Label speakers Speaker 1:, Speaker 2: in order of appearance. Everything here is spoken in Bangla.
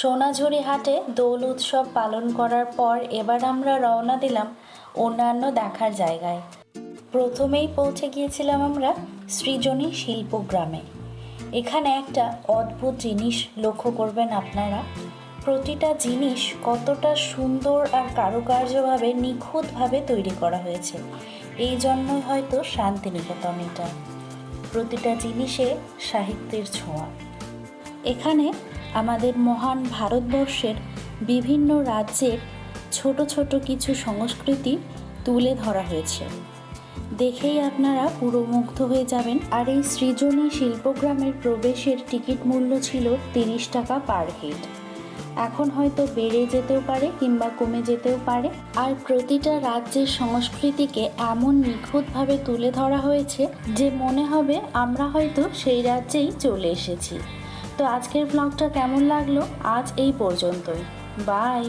Speaker 1: সোনাঝুরি হাটে দোল উৎসব পালন করার পর এবার আমরা রওনা দিলাম অন্যান্য দেখার জায়গায়। প্রথমেই পৌঁছে গিয়েছিলাম আমরা সৃজনী শিল্পগ্রামে এখানে একটা অদ্ভুত জিনিস লক্ষ্য করবেন আপনারা। প্রতিটা জিনিস কতটা সুন্দর আর কারুকার্যভাবে নিখুঁতভাবে তৈরি করা হয়েছে। এই জন্যই হয়তো শান্তিনিকেতন এটা প্রতিটা জিনিসে সাহিত্যের ছোঁয়া। এখানে আমাদের মহান ভারতবর্ষের বিভিন্ন রাজ্যের ছোট ছোট কিছু সংস্কৃতি তুলে ধরা হয়েছে। দেখেই আপনারা পুরো মুগ্ধ হয়ে যাবেন। আর এই সৃজনী শিল্পগ্রামের প্রবেশের টিকিট মূল্য ছিল তিরিশ টাকা পার হেড। এখন হয়তো বেড়ে যেতেও পারে কিংবা কমে যেতেও পারে। আর প্রতিটা রাজ্যের সংস্কৃতিকে এমন নিখুঁতভাবে তুলে ধরা হয়েছে যে মনে হবে আমরা হয়তো সেই রাজ্যেই চলে এসেছি। তো আজকের ব্লগটা কেমন লাগল? আজ এই পর্যন্তই। বাই